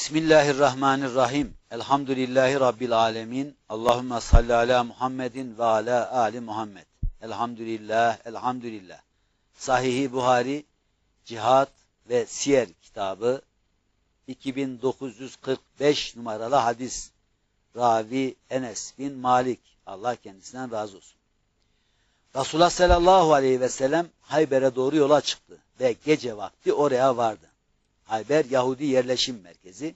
Bismillahirrahmanirrahim. Elhamdülillahi Rabbil alemin. Allahümme salli ala Muhammedin ve ala ali Muhammed. Elhamdülillah, elhamdülillah. Sahih-i Buhari, Cihat ve Siyer kitabı 2945 numaralı hadis. Ravi Enes bin Malik. Allah kendisinden razı olsun. Resulullah sallallahu aleyhi ve sellem Hayber'e doğru yola çıktı ve gece vakti oraya vardı. Hayber Yahudi yerleşim merkezi.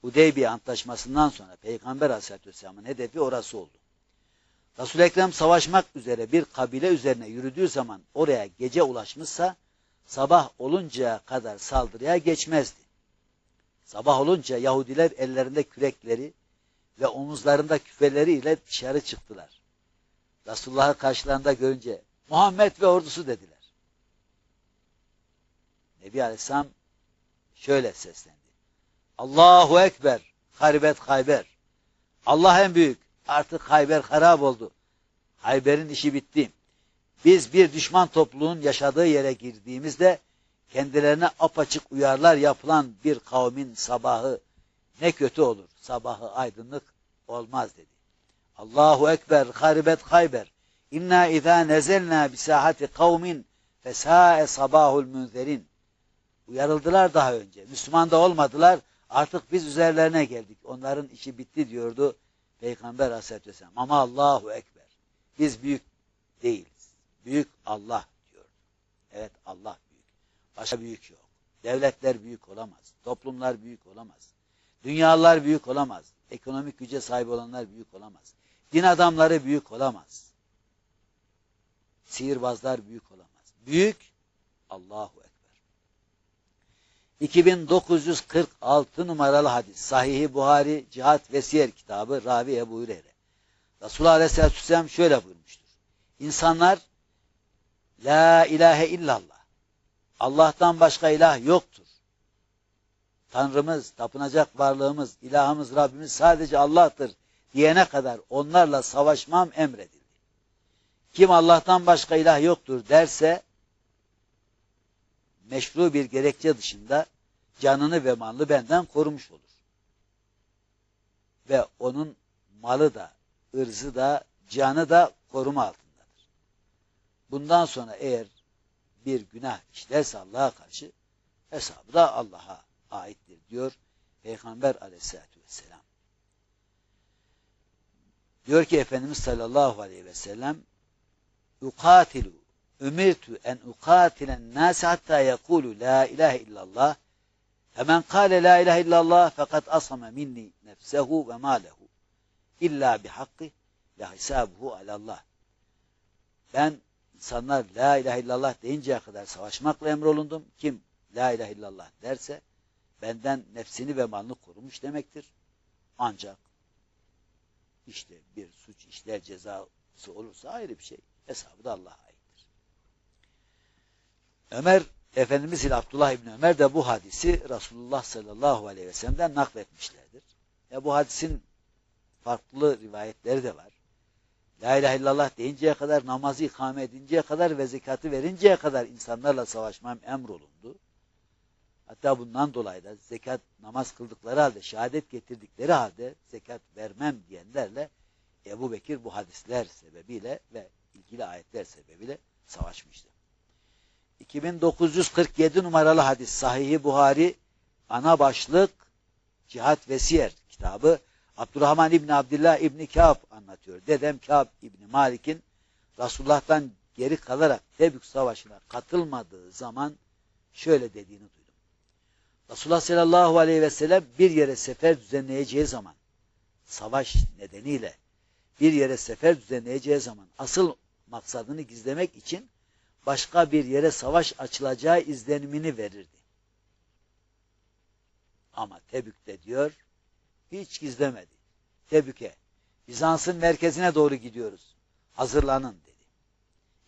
Hudeybiye Antlaşması'ndan sonra Peygamber Aleyhisselatü Vesselam'ın hedefi orası oldu. resul Ekrem savaşmak üzere bir kabile üzerine yürüdüğü zaman oraya gece ulaşmışsa sabah oluncaya kadar saldırıya geçmezdi. Sabah olunca Yahudiler ellerinde kürekleri ve omuzlarında küfeleriyle dışarı çıktılar. Resulullah'ı karşılarında görünce Muhammed ve ordusu dediler. Nebi Aleyhisselam şöyle seslendi. Allahu Ekber, haribet Hayber. Allah en büyük, artık Hayber harap oldu. Hayber'in işi bitti. Biz bir düşman topluluğun yaşadığı yere girdiğimizde kendilerine apaçık uyarlar yapılan bir kavmin sabahı ne kötü olur. Sabahı aydınlık olmaz dedi. Allahu Ekber, haribet Hayber. İnna izâ nezelnâ bisâhati kavmin fesâe sabahul münzerin. Uyarıldılar daha önce. Müslüman da olmadılar. Artık biz üzerlerine geldik. Onların işi bitti diyordu Peygamber Aleyhisselatü Vesselam. Ama Allahu Ekber. Biz büyük değiliz. Büyük Allah diyor. Evet Allah büyük. Başka büyük yok. Devletler büyük olamaz. Toplumlar büyük olamaz. Dünyalar büyük olamaz. Ekonomik güce sahip olanlar büyük olamaz. Din adamları büyük olamaz. Sihirbazlar büyük olamaz. Büyük Allahu Ekber. 2946 numaralı hadis. Sahih-i Buhari Cihat ve Siyer kitabı Ravi Ebu Hureyre. Resulullah Aleyhisselatü Vesselam şöyle buyurmuştur. İnsanlar La ilahe illallah. Allah'tan başka ilah yoktur. Tanrımız, tapınacak varlığımız, ilahımız, Rabbimiz sadece Allah'tır diyene kadar onlarla savaşmam emredildi. Kim Allah'tan başka ilah yoktur derse meşru bir gerekçe dışında canını ve malını benden korumuş olur. Ve onun malı da, ırzı da, canı da koruma altındadır. Bundan sonra eğer bir günah işlerse Allah'a karşı hesabı da Allah'a aittir diyor Peygamber aleyhissalatü vesselam. Diyor ki Efendimiz sallallahu aleyhi ve sellem yukatilu ümirtu en ukatilen nase hatta yekulu la ilahe illallah Hemen kâle la ilahe illallah fakat asame minni nefsehu ve malehu illa bihakkı ve hisabuhu alallah. Ben insanlar la ilahe illallah deyinceye kadar savaşmakla emrolundum. Kim la ilahe illallah derse benden nefsini ve malını korumuş demektir. Ancak işte bir suç işler cezası olursa ayrı bir şey. Hesabı da Allah'a. Ömer Efendimiz ile Abdullah İbni Ömer de bu hadisi Resulullah sallallahu aleyhi ve sellem'den nakletmişlerdir. Ya bu hadisin farklı rivayetleri de var. La ilahe illallah deyinceye kadar, namazı ikame edinceye kadar ve zekatı verinceye kadar insanlarla savaşmam emrolundu. Hatta bundan dolayı da zekat namaz kıldıkları halde, şehadet getirdikleri halde zekat vermem diyenlerle Ebu Bekir bu hadisler sebebiyle ve ilgili ayetler sebebiyle savaşmıştı. 2947 numaralı hadis Sahih-i Buhari ana başlık Cihat ve Siyer kitabı Abdurrahman İbni Abdullah İbni Kâb anlatıyor. Dedem Kâb İbni Malik'in Resulullah'tan geri kalarak Tebük Savaşı'na katılmadığı zaman şöyle dediğini duydum. Resulullah sallallahu aleyhi ve sellem bir yere sefer düzenleyeceği zaman savaş nedeniyle bir yere sefer düzenleyeceği zaman asıl maksadını gizlemek için başka bir yere savaş açılacağı izlenimini verirdi. Ama Tebük'te diyor, hiç gizlemedi. Tebük'e, Bizans'ın merkezine doğru gidiyoruz. Hazırlanın dedi.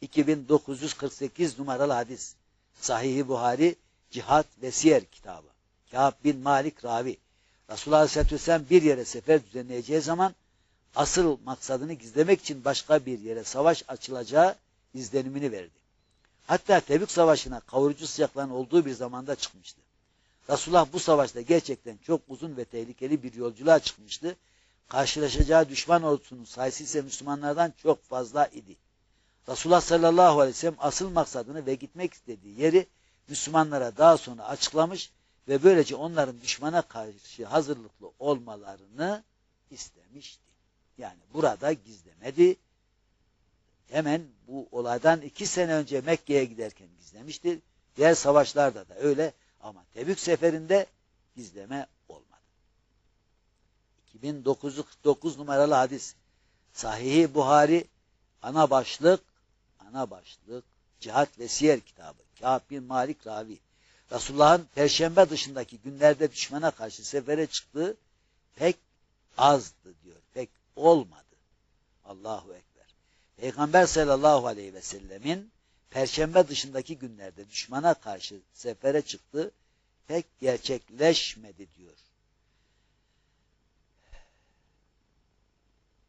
2948 numaralı hadis. Sahih-i Buhari, Cihat ve Siyer kitabı. Kâb bin Malik ravi. Resulullah Aleyhisselatü Vesselam bir yere sefer düzenleyeceği zaman asıl maksadını gizlemek için başka bir yere savaş açılacağı izlenimini verdi. Hatta Tebük Savaşı'na kavurucu sıcakların olduğu bir zamanda çıkmıştı. Resulullah bu savaşta gerçekten çok uzun ve tehlikeli bir yolculuğa çıkmıştı. Karşılaşacağı düşman ordusunun sayısı ise Müslümanlardan çok fazla idi. Resulullah sallallahu aleyhi ve sellem asıl maksadını ve gitmek istediği yeri Müslümanlara daha sonra açıklamış ve böylece onların düşmana karşı hazırlıklı olmalarını istemişti. Yani burada gizlemedi. Hemen bu olaydan iki sene önce Mekke'ye giderken gizlemiştir. Diğer savaşlarda da öyle ama Tebük seferinde gizleme olmadı. 2949 numaralı hadis. Sahih Buhari ana başlık ana başlık Cihat ve Siyer kitabı. Kâb bin Malik Ravi. Resulullah'ın perşembe dışındaki günlerde düşmana karşı sefere çıktığı pek azdı diyor. Pek olmadı. Allahu Ekber. Peygamber sallallahu aleyhi ve sellemin perşembe dışındaki günlerde düşmana karşı sefere çıktı pek gerçekleşmedi diyor.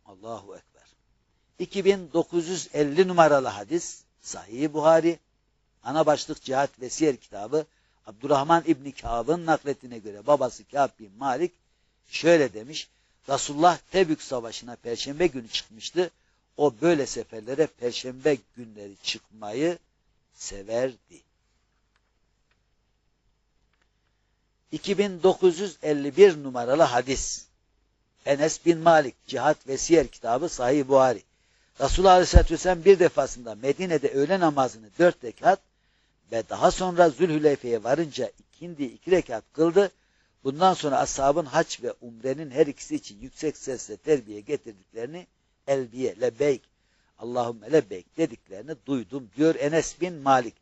Allahu Ekber. 2950 numaralı hadis Sahih Buhari ana başlık cihat ve siyer kitabı Abdurrahman İbni Kâb'ın nakletine göre babası Kâb bin Malik şöyle demiş. Resulullah Tebük Savaşı'na perşembe günü çıkmıştı. O böyle seferlere perşembe günleri çıkmayı severdi. 2951 numaralı hadis. Enes bin Malik Cihat ve Siyer kitabı Sahih Buhari. Resulullah Aleyhisselatü Vesselam bir defasında Medine'de öğle namazını dört rekat ve daha sonra Zülhüleyfe'ye varınca ikindi iki rekat kıldı. Bundan sonra ashabın haç ve umrenin her ikisi için yüksek sesle terbiye getirdiklerini elbiye, lebeyk, Allahümme lebeyk dediklerini duydum diyor Enes bin Malik.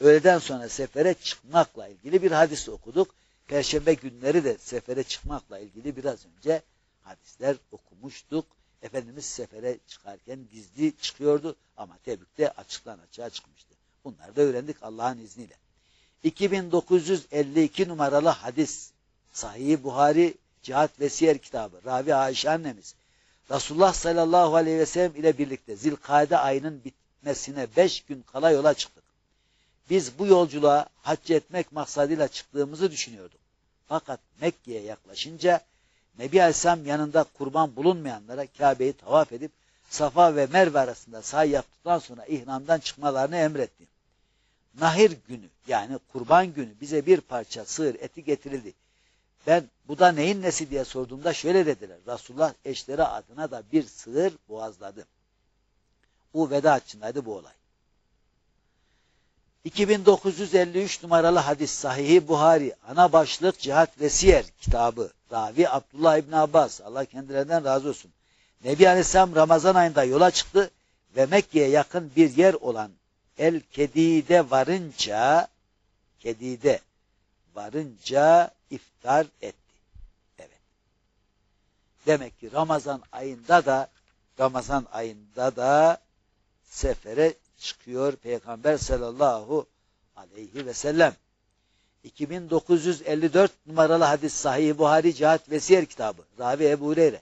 Öğleden sonra sefere çıkmakla ilgili bir hadis okuduk. Perşembe günleri de sefere çıkmakla ilgili biraz önce hadisler okumuştuk. Efendimiz sefere çıkarken gizli çıkıyordu ama Tebük'te açıktan açığa çıkmıştı. Bunları da öğrendik Allah'ın izniyle. 2952 numaralı hadis Sahih Buhari Cihat ve Siyer kitabı Ravi Ayşe annemiz Resulullah sallallahu aleyhi ve sellem ile birlikte Zilkade ayının bitmesine beş gün kala yola çıktık. Biz bu yolculuğa hac etmek maksadıyla çıktığımızı düşünüyorduk. Fakat Mekke'ye yaklaşınca Nebi Aleyhisselam yanında kurban bulunmayanlara Kabe'yi tavaf edip Safa ve Merve arasında say yaptıktan sonra ihramdan çıkmalarını emretti. Nahir günü yani kurban günü bize bir parça sığır eti getirildi. Ben bu da neyin nesi diye sorduğumda şöyle dediler. Resulullah eşleri adına da bir sığır boğazladı. Bu veda açındaydı bu olay. 2953 numaralı hadis sahihi Buhari ana başlık cihat ve siyer kitabı ravi Abdullah İbni Abbas Allah kendilerinden razı olsun. Nebi Aleyhisselam Ramazan ayında yola çıktı ve Mekke'ye yakın bir yer olan El Kedi'de varınca Kedi'de varınca iftar etti. Evet. Demek ki Ramazan ayında da Ramazan ayında da sefere çıkıyor Peygamber sallallahu aleyhi ve sellem. 2954 numaralı hadis Sahih Buhari Cihat ve Siyer kitabı. Ravi Ebu Hureyre.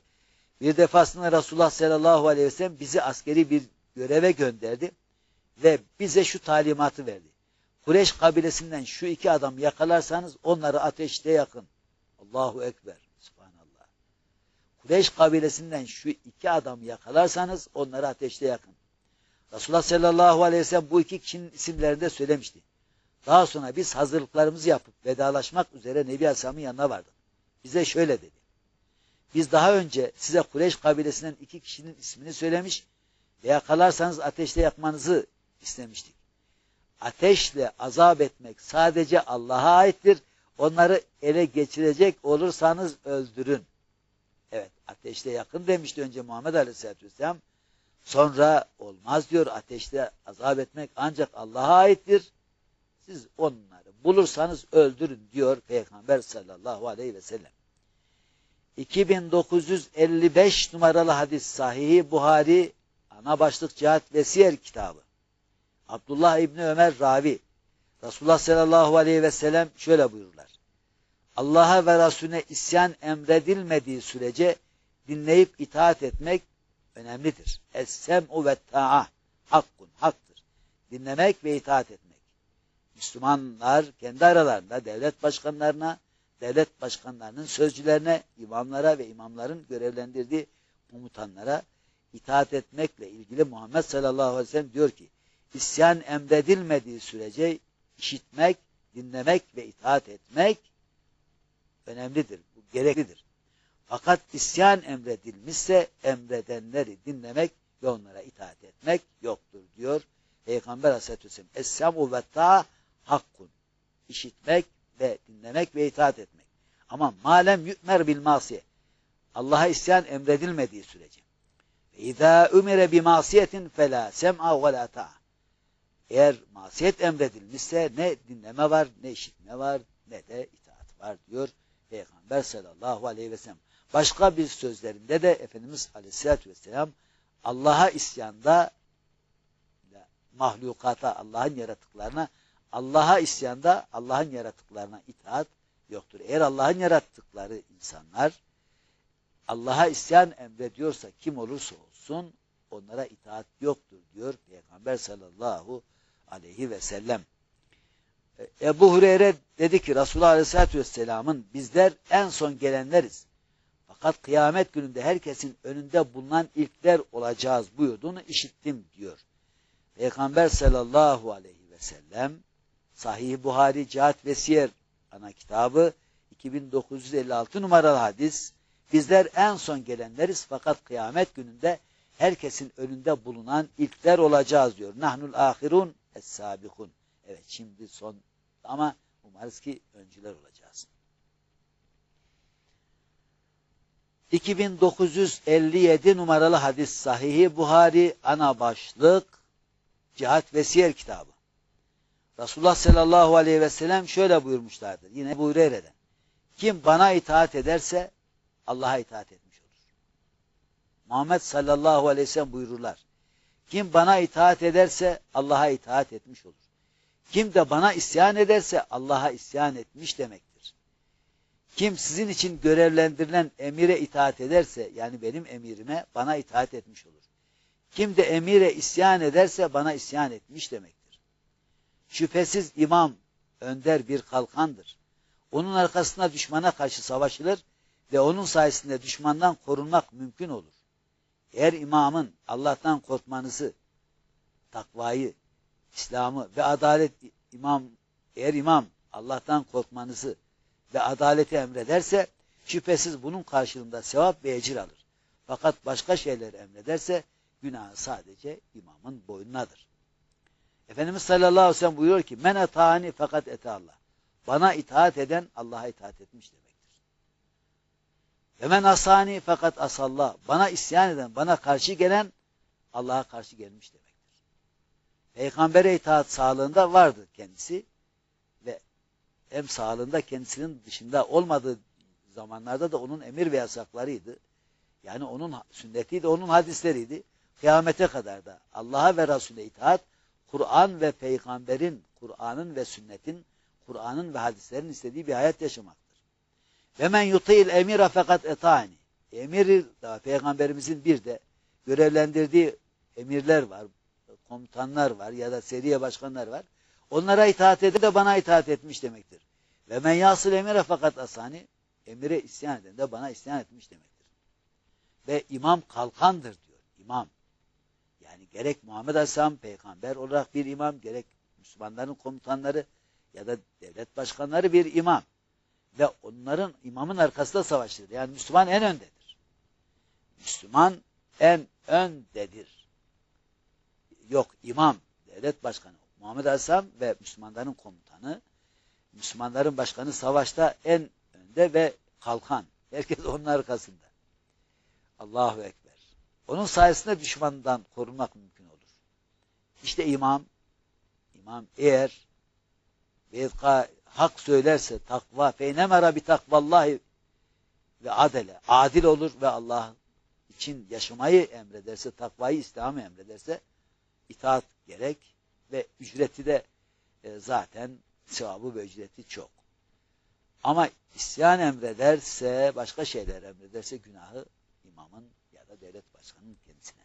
Bir defasında Resulullah sallallahu aleyhi ve sellem bizi askeri bir göreve gönderdi ve bize şu talimatı verdi. Kureyş kabilesinden şu iki adam yakalarsanız onları ateşte yakın. Allahu Ekber. Subhanallah. Kureyş kabilesinden şu iki adam yakalarsanız onları ateşte yakın. Resulullah sallallahu aleyhi ve sellem bu iki kişinin isimlerini de söylemişti. Daha sonra biz hazırlıklarımızı yapıp vedalaşmak üzere Nebi Aleyhisselam'ın yanına vardık. Bize şöyle dedi. Biz daha önce size Kureyş kabilesinden iki kişinin ismini söylemiş ve yakalarsanız ateşte yakmanızı istemiştik. Ateşle azap etmek sadece Allah'a aittir. Onları ele geçirecek olursanız öldürün. Evet ateşte yakın demişti önce Muhammed Aleyhisselatü Vesselam. Sonra olmaz diyor ateşte azap etmek ancak Allah'a aittir. Siz onları bulursanız öldürün diyor Peygamber sallallahu aleyhi ve sellem. 2955 numaralı hadis sahihi Buhari ana başlık cihat ve siyer kitabı. Abdullah İbni Ömer ravi. Resulullah sallallahu aleyhi ve sellem şöyle buyururlar. Allah'a ve Resulüne isyan emredilmediği sürece dinleyip itaat etmek önemlidir. Es-sem'u ve ta'a hakkun, haktır. Dinlemek ve itaat etmek. Müslümanlar kendi aralarında devlet başkanlarına, devlet başkanlarının sözcülerine, imamlara ve imamların görevlendirdiği komutanlara itaat etmekle ilgili Muhammed sallallahu aleyhi ve sellem diyor ki, isyan emredilmediği sürece işitmek, dinlemek ve itaat etmek önemlidir, bu gereklidir. Fakat isyan emredilmişse emredenleri dinlemek ve onlara itaat etmek yoktur diyor Peygamber Aleyhisselatü Vesselam. Es-sem'u ve hakkun. İşitmek ve dinlemek ve itaat etmek. Ama malem yü'mer bil masiye. Allah'a isyan emredilmediği sürece. İzâ ümire bi masiyetin felâ sem'a ve lâ ta'a. Eğer masiyet emredilmişse ne dinleme var, ne işitme var, ne de itaat var diyor Peygamber sallallahu aleyhi ve sellem. Başka bir sözlerinde de Efendimiz aleyhissalatü vesselam Allah'a isyanda mahlukata, Allah'ın yaratıklarına, Allah'a isyanda Allah'ın yaratıklarına itaat yoktur. Eğer Allah'ın yarattıkları insanlar Allah'a isyan emrediyorsa kim olursa olsun onlara itaat yoktur diyor Peygamber sallallahu aleyhi ve sellem. E, Ebu Hureyre dedi ki Resulullah aleyhissalatü vesselamın bizler en son gelenleriz. Fakat kıyamet gününde herkesin önünde bulunan ilkler olacağız buyurduğunu işittim diyor. Peygamber sallallahu aleyhi ve sellem Sahih Buhari Cihat ve Siyer ana kitabı 2956 numaralı hadis bizler en son gelenleriz fakat kıyamet gününde herkesin önünde bulunan ilkler olacağız diyor. Nahnul ahirun es-sabikun. Evet şimdi son ama umarız ki öncüler olacağız. 2957 numaralı hadis sahihi Buhari ana başlık Cihat ve Siyer kitabı. Resulullah sallallahu aleyhi ve sellem şöyle buyurmuşlardır. Yine Ebu Hureyre'den. Kim bana itaat ederse Allah'a itaat etmiş olur. Muhammed sallallahu aleyhi ve sellem buyururlar. Kim bana itaat ederse Allah'a itaat etmiş olur. Kim de bana isyan ederse Allah'a isyan etmiş demektir. Kim sizin için görevlendirilen emire itaat ederse yani benim emirime bana itaat etmiş olur. Kim de emire isyan ederse bana isyan etmiş demektir. Şüphesiz imam önder bir kalkandır. Onun arkasında düşmana karşı savaşılır ve onun sayesinde düşmandan korunmak mümkün olur. Eğer imamın Allah'tan korkmanızı, takvayı, İslam'ı ve adalet imam eğer imam Allah'tan korkmanızı ve adaleti emrederse şüphesiz bunun karşılığında sevap ve ecir alır. Fakat başka şeyler emrederse günahı sadece imamın boynunadır. Efendimiz sallallahu aleyhi ve sellem buyuruyor ki men etani fakat ete Allah. Bana itaat eden Allah'a itaat etmiş demektir. Ve men asani fakat asallah. Bana isyan eden, bana karşı gelen Allah'a karşı gelmiş demektir. Peygambere itaat sağlığında vardı kendisi ve hem sağlığında kendisinin dışında olmadığı zamanlarda da onun emir ve yasaklarıydı. Yani onun sünnetiydi, onun hadisleriydi. Kıyamete kadar da Allah'a ve Resul'e itaat, Kur'an ve peygamberin, Kur'an'ın ve sünnetin, Kur'an'ın ve hadislerin istediği bir hayat yaşamaktır. Ve men yuti'il emira fakat etani. Emir da peygamberimizin bir de görevlendirdiği emirler var, komutanlar var ya da seriye başkanlar var. Onlara itaat eder de bana itaat etmiş demektir. Ve men yasıl emire fakat asani emire isyan eden de bana isyan etmiş demektir. Ve imam kalkandır diyor. İmam. Yani gerek Muhammed Aleyhisselam peygamber olarak bir imam, gerek Müslümanların komutanları ya da devlet başkanları bir imam. Ve onların imamın arkasında savaştır. Yani Müslüman en öndedir. Müslüman en öndedir. Yok imam, devlet başkanı, Muhammed Aleyhisselam ve Müslümanların komutanı, Müslümanların başkanı savaşta en önde ve kalkan. Herkes onun arkasında. Allahu Ekber. Onun sayesinde düşmandan korunmak mümkün olur. İşte imam, imam eğer hak söylerse takva feynemera bi takvallahi ve adele adil olur ve Allah için yaşamayı emrederse takvayı İslam'ı emrederse itaat gerek ve ücreti de e, zaten sevabı ve ücreti çok. Ama isyan emrederse başka şeyler emrederse günahı imamın ya da devlet başkanının kendisine.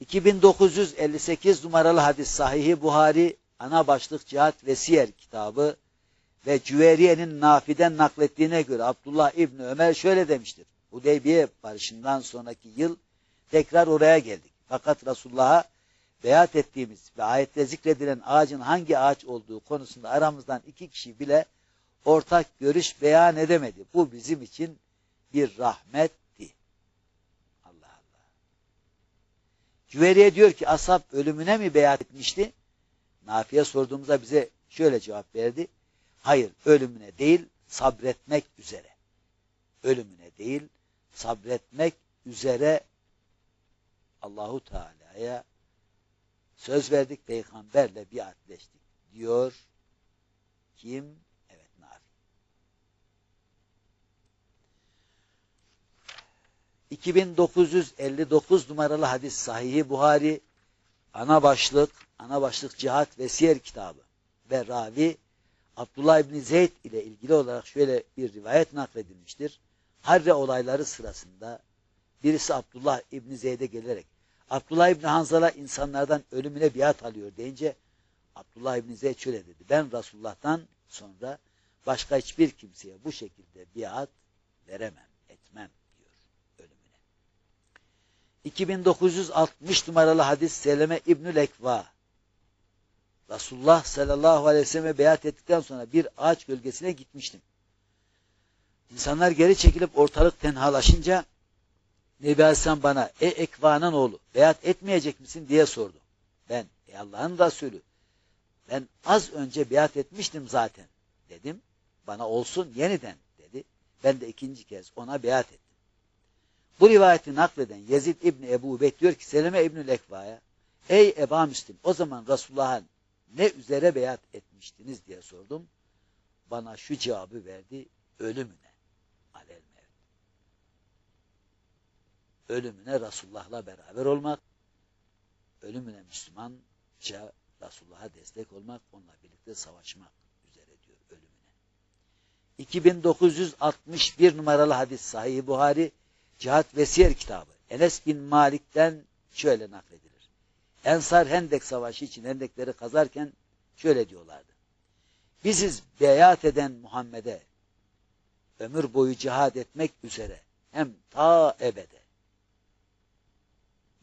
2958 numaralı hadis sahihi Buhari ana başlık Cihat ve Siyer kitabı ve Cüveriye'nin Nafi'den naklettiğine göre Abdullah İbni Ömer şöyle demiştir. Hudeybiye barışından sonraki yıl tekrar oraya geldik. Fakat Resulullah'a beyat ettiğimiz ve ayette zikredilen ağacın hangi ağaç olduğu konusunda aramızdan iki kişi bile ortak görüş beyan edemedi. Bu bizim için bir rahmetti. Allah Allah. Cüveriye diyor ki ashab ölümüne mi beyat etmişti? Nafi'ye sorduğumuzda bize şöyle cevap verdi. Hayır ölümüne değil sabretmek üzere. Ölümüne değil sabretmek üzere Allahu Teala'ya söz verdik peygamberle biatleştik diyor. Kim? Evet Nafi. 2959 numaralı hadis Sahih-i Buhari ana başlık ana başlık cihat ve siyer kitabı ve ravi Abdullah İbni Zeyd ile ilgili olarak şöyle bir rivayet nakledilmiştir. Harre olayları sırasında birisi Abdullah İbni Zeyd'e gelerek Abdullah İbni Hanzala insanlardan ölümüne biat alıyor deyince Abdullah İbni Zeyd şöyle dedi. Ben Resulullah'tan sonra başka hiçbir kimseye bu şekilde biat veremem, etmem diyor ölümüne. 2960 numaralı hadis Seleme İbnül Ekva Resulullah sallallahu aleyhi ve selleme beyat ettikten sonra bir ağaç gölgesine gitmiştim. İnsanlar geri çekilip ortalık tenhalaşınca Nebi Aleyhisselam bana e Ekva'nın oğlu beyat etmeyecek misin diye sordu. Ben ey Allah'ın Resulü ben az önce beyat etmiştim zaten dedim. Bana olsun yeniden dedi. Ben de ikinci kez ona beyat ettim. Bu rivayeti nakleden Yezid İbni Ebu Ubeyt diyor ki Seleme İbnül Ekva'ya Ey Eba Müslim o zaman Resulullah'a ne üzere beyat etmiştiniz diye sordum. Bana şu cevabı verdi. Ölümüne. Alel mevt. Ölümüne Resulullah'la beraber olmak. Ölümüne Müslümanca Resulullah'a destek olmak. Onunla birlikte savaşmak üzere diyor ölümüne. 2961 numaralı hadis Sahih Buhari Cihat ve Siyer kitabı. Enes bin Malik'ten şöyle nakledilir. Ensar Hendek Savaşı için hendekleri kazarken şöyle diyorlardı. Biziz beyat eden Muhammed'e ömür boyu cihad etmek üzere hem ta ebede.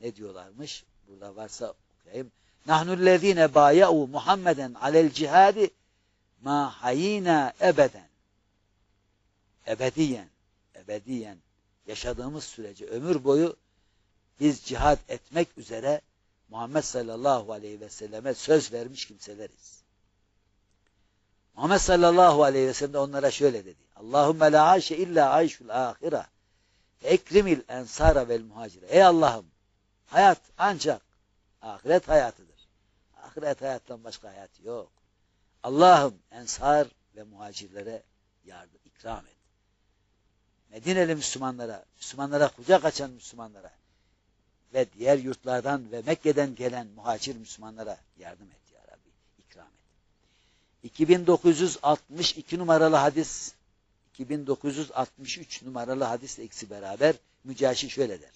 Ne diyorlarmış? Burada varsa okuyayım. Nahnullezine baya'u Muhammeden alel cihadi ma hayina ebeden. Ebediyen, ebediyen yaşadığımız sürece ömür boyu biz cihad etmek üzere Muhammed sallallahu aleyhi ve selleme söz vermiş kimseleriz. Muhammed sallallahu aleyhi ve sellem de onlara şöyle dedi. Allahümme la ayşe illa ayşul ahira. Ekrimil ensara vel muhacire. Ey Allah'ım hayat ancak ahiret hayatıdır. Ahiret hayattan başka hayat yok. Allah'ım ensar ve muhacirlere yardım, ikram et. Medine'li Müslümanlara, Müslümanlara kucak açan Müslümanlara ve diğer yurtlardan ve Mekke'den gelen muhacir Müslümanlara yardım et ya Rabbi, ikram et. 2962 numaralı hadis, 2963 numaralı hadisle ikisi beraber Mücaşi şöyle der.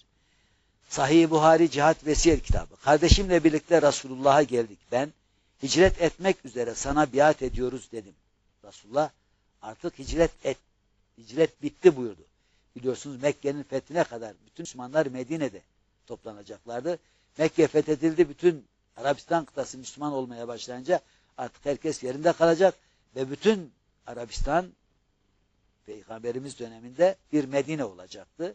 Sahih Buhari Cihat ve kitabı. Kardeşimle birlikte Resulullah'a geldik. Ben hicret etmek üzere sana biat ediyoruz dedim. Resulullah artık hicret et. Hicret bitti buyurdu. Biliyorsunuz Mekke'nin fethine kadar bütün Müslümanlar Medine'de toplanacaklardı. Mekke fethedildi. Bütün Arabistan kıtası Müslüman olmaya başlayınca artık herkes yerinde kalacak ve bütün Arabistan Peygamberimiz döneminde bir Medine olacaktı.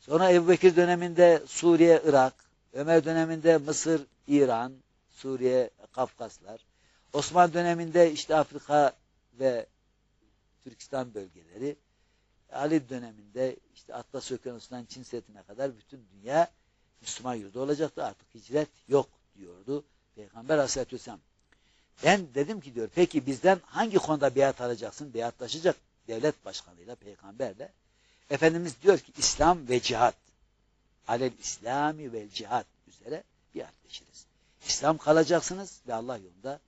Sonra Ebu Bekir döneminde Suriye, Irak, Ömer döneminde Mısır, İran, Suriye, Kafkaslar, Osman döneminde işte Afrika ve Türkistan bölgeleri, Ali döneminde işte Atlas Okyanusu'ndan Çin Seddi'ne kadar bütün dünya Müslüman yurdu olacaktı. Artık hicret yok diyordu Peygamber Aleyhisselatü Vesselam. Ben dedim ki diyor peki bizden hangi konuda biat alacaksın? Biatlaşacak devlet başkanıyla, peygamberle. Efendimiz diyor ki İslam ve cihat. Alel İslami ve cihat üzere biatleşiriz. İslam kalacaksınız ve Allah yolunda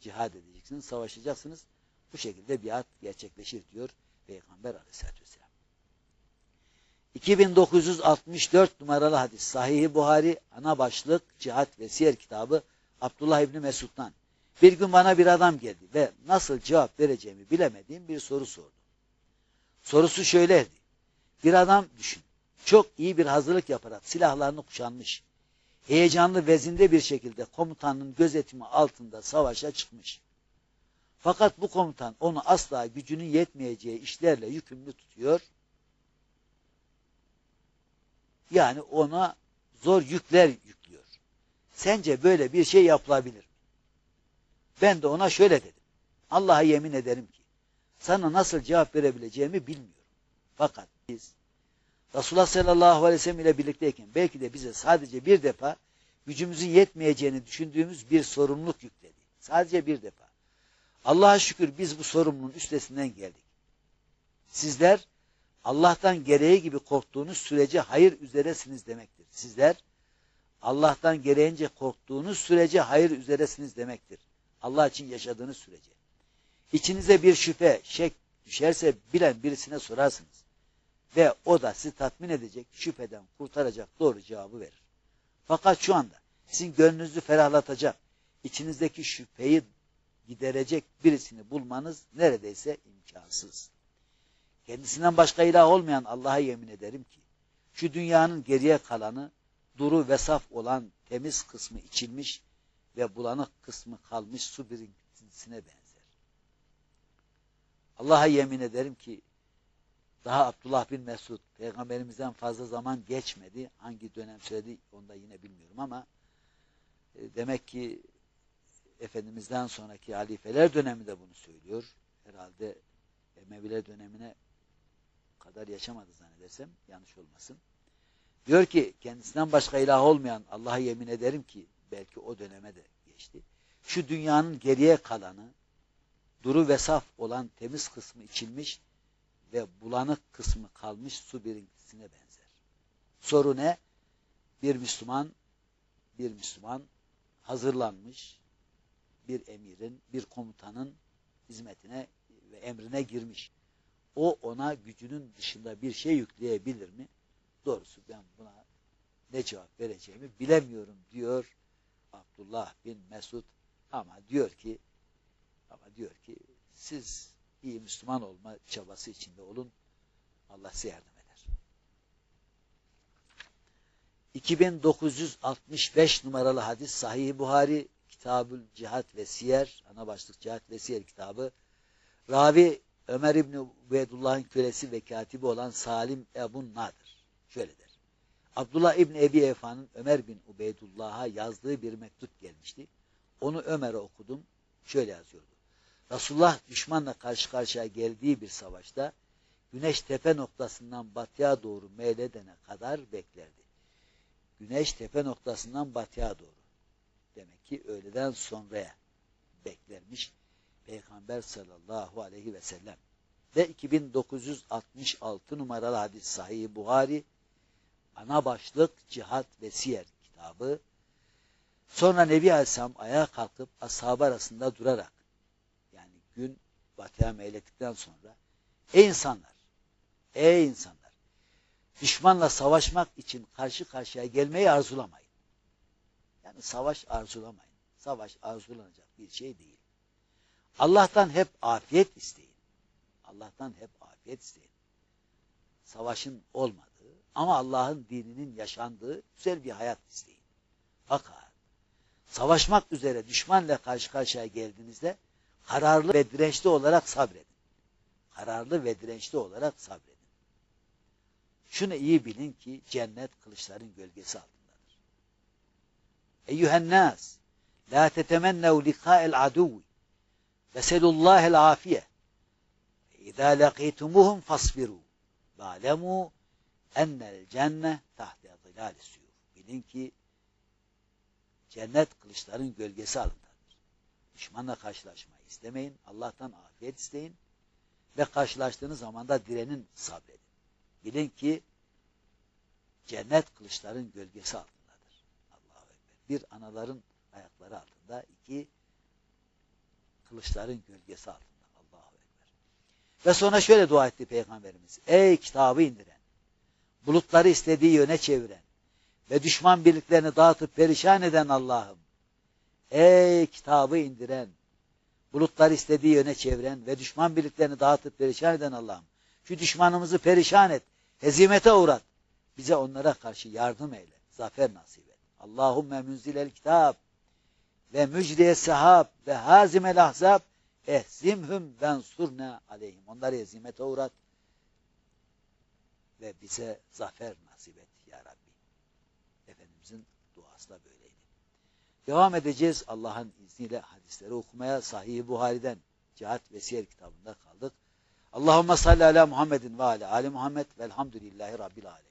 cihad edeceksiniz, savaşacaksınız. Bu şekilde biat gerçekleşir diyor Peygamber Aleyhisselatü Vesselam. 2964 numaralı hadis Sahih-i Buhari ana başlık Cihat ve Siyer kitabı Abdullah İbni Mesud'dan. Bir gün bana bir adam geldi ve nasıl cevap vereceğimi bilemediğim bir soru sordu. Sorusu şöyleydi. Bir adam düşün. Çok iyi bir hazırlık yaparak silahlarını kuşanmış. Heyecanlı vezinde bir şekilde komutanın gözetimi altında savaşa çıkmış. Fakat bu komutan onu asla gücünün yetmeyeceği işlerle yükümlü tutuyor. Yani ona zor yükler yüklüyor. Sence böyle bir şey yapılabilir mi? Ben de ona şöyle dedim. Allah'a yemin ederim ki sana nasıl cevap verebileceğimi bilmiyorum. Fakat biz Resulullah sallallahu aleyhi ve sellem ile birlikteyken belki de bize sadece bir defa gücümüzün yetmeyeceğini düşündüğümüz bir sorumluluk yükledi. Sadece bir defa. Allah'a şükür biz bu sorumluluğun üstesinden geldik. Sizler Allah'tan gereği gibi korktuğunuz sürece hayır üzeresiniz demektir. Sizler Allah'tan gereğince korktuğunuz sürece hayır üzeresiniz demektir. Allah için yaşadığınız sürece. İçinize bir şüphe, şek düşerse bilen birisine sorarsınız. Ve o da sizi tatmin edecek, şüpheden kurtaracak doğru cevabı verir. Fakat şu anda sizin gönlünüzü ferahlatacak, içinizdeki şüpheyi giderecek birisini bulmanız neredeyse imkansız. Kendisinden başka ilah olmayan Allah'a yemin ederim ki, şu dünyanın geriye kalanı, duru ve saf olan temiz kısmı içilmiş ve bulanık kısmı kalmış su birikintisine benzer. Allah'a yemin ederim ki, daha Abdullah bin Mesud, peygamberimizden fazla zaman geçmedi. Hangi dönem söyledi onu da yine bilmiyorum ama e, demek ki Efendimiz'den sonraki halifeler döneminde bunu söylüyor. Herhalde Emeviler dönemine kadar yaşamadı zannedersem yanlış olmasın. Diyor ki kendisinden başka ilah olmayan Allah'a yemin ederim ki belki o döneme de geçti. Şu dünyanın geriye kalanı duru ve saf olan temiz kısmı içilmiş ve bulanık kısmı kalmış su birikintisine benzer. Soru ne? Bir Müslüman bir Müslüman hazırlanmış bir emirin, bir komutanın hizmetine ve emrine girmiş. O ona gücünün dışında bir şey yükleyebilir mi? Doğrusu ben buna ne cevap vereceğimi bilemiyorum diyor Abdullah bin Mesud ama diyor ki ama diyor ki siz iyi Müslüman olma çabası içinde olun. Allah size yardım eder. 2965 numaralı hadis Sahih Buhari Kitabül Cihat ve Siyer ana başlık Cihat ve Siyer kitabı Ravi Ömer İbni Ubeydullah'ın kölesi ve katibi olan Salim Ebun Nadir. Şöyle der. Abdullah İbni Ebi Efa'nın Ömer bin Ubeydullah'a yazdığı bir mektup gelmişti. Onu Ömer'e okudum. Şöyle yazıyordu. Resulullah düşmanla karşı karşıya geldiği bir savaşta güneş tepe noktasından batıya doğru meyledene kadar beklerdi. Güneş tepe noktasından batıya doğru. Demek ki öğleden sonraya beklermiş Peygamber sallallahu aleyhi ve sellem. Ve 2966 numaralı hadis sahih Buhari ana başlık cihat ve siyer kitabı. Sonra Nebi Aleyhisselam ayağa kalkıp ashabı arasında durarak yani gün batıya meylettikten sonra ey insanlar ey insanlar düşmanla savaşmak için karşı karşıya gelmeyi arzulamayın. Yani savaş arzulamayın. Savaş arzulanacak bir şey değil. Allah'tan hep afiyet isteyin. Allah'tan hep afiyet isteyin. Savaşın olmadığı ama Allah'ın dininin yaşandığı güzel bir hayat isteyin. Fakat savaşmak üzere düşmanla karşı karşıya geldiğinizde kararlı ve dirençli olarak sabredin. Kararlı ve dirençli olarak sabredin. Şunu iyi bilin ki cennet kılıçların gölgesi altındadır. Eyyühen nas la tetemennev likâ'el aduvi veselullâhel afiye İzâ lekîtumuhum fasbirû ve ennel cenne tahte zilâli suyur. Bilin ki cennet kılıçların gölgesi altındadır. Düşmanla karşılaşmayı istemeyin. Allah'tan afiyet isteyin. Ve karşılaştığınız zaman da direnin sabredin. Bilin ki cennet kılıçların gölgesi altındadır. Allahu Ekber. Bir anaların ayakları altında, iki kılıçların gölgesi altında. Allahu Ekber. Ve sonra şöyle dua etti Peygamberimiz. Ey kitabı indiren, bulutları istediği yöne çeviren ve düşman birliklerini dağıtıp perişan eden Allah'ım, Ey kitabı indiren, bulutlar istediği yöne çeviren ve düşman birliklerini dağıtıp perişan eden Allah'ım. Şu düşmanımızı perişan et, hezimete uğrat. Bize onlara karşı yardım eyle, zafer nasip et. Allahümme münzilel kitab ve mücriye sahab ve hazimel ahzab ehzimhum vensurna aleyhim. Onları hezimete uğrat ve bize zafer nasip et ya Rabbi. Efendimizin duası da böyleydi. Devam edeceğiz Allah'ın izniyle hadisleri okumaya Sahih-i Buhari'den Cihat ve Siyer kitabında kaldık. Allahümme salli ala Muhammedin ve ala Ali Muhammed velhamdülillahi Rabbil alemin.